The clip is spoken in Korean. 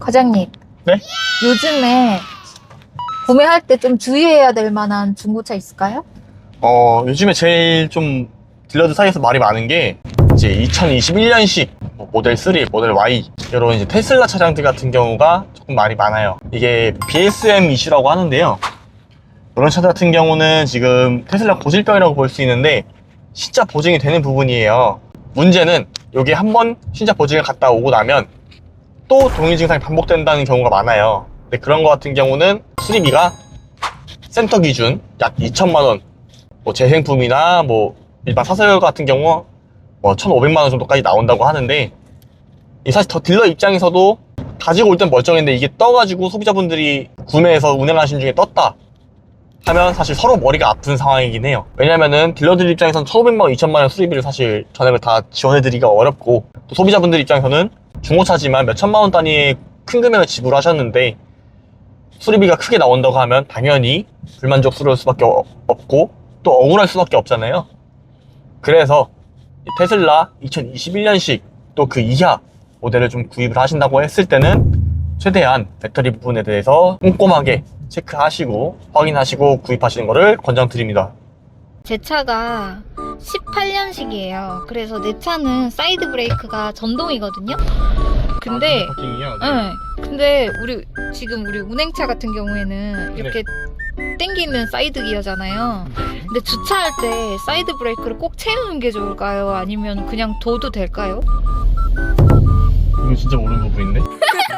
과장님. 네? 요즘에 구매할 때 좀 주의해야 될 만한 중고차 있을까요? 어, 요즘에 제일 좀 딜러들 사이에서 말이 많은 게 이제 2021년식 뭐 모델 3, 모델 Y 이런 이제 테슬라 차량들 같은 경우가 조금 말이 많아요. 이게 BSM 이슈라고 하는데요. 이런 차들 같은 경우는 지금 테슬라 고질병이라고 볼 수 있는데 진짜 보증이 되는 부분이에요. 문제는 여기 한번 신차 보증을 갔다 오고 나면 또 동일 증상이 반복된다는 경우가 많아요. 근데 그런 거 같은 경우는 수리비가 센터 기준 약 2천만 원, 뭐 재생품이나 뭐 일반 사설 같은 경우 뭐 1,500만 원 정도까지 나온다고 하는데 이 사실 더 딜러 입장에서도 가지고 올 땐 멀쩡했는데 이게 떠가지고 소비자분들이 구매해서 운행하신 중에 떴다 하면 사실 서로 머리가 아픈 상황이긴 해요. 왜냐면은 딜러들 입장에서는 1,500만 원, 2천만 원 수리비를 사실 전액을 다 지원해드리기가 어렵고 또 소비자분들 입장에서는 중고차지만 몇 천만 원 단위의 큰 금액을 지불하셨는데 수리비가 크게 나온다고 하면 당연히 불만족스러울 수밖에 어- 없고 또 억울할 수밖에 없잖아요. 그래서 이 테슬라 2021년식 또 그 이하 모델을 좀 구입을 하신다고 했을 때는 최대한 배터리 부분에 대해서 꼼꼼하게 체크하시고 확인하시고 구입하시는 것을 권장드립니다. 제 차가 18년식이에요. 그래서 내 차는 사이드 브레이크가 전동이거든요. 근데 네. 근데 우리 지금 우리 운행차 같은 경우에는 이렇게 땡기는 사이드 기어잖아요. 근데 주차할 때 사이드 브레이크를 꼭 채우는 게 좋을까요? 아니면 그냥 둬도 될까요? 이거 진짜 모르는 부분인데?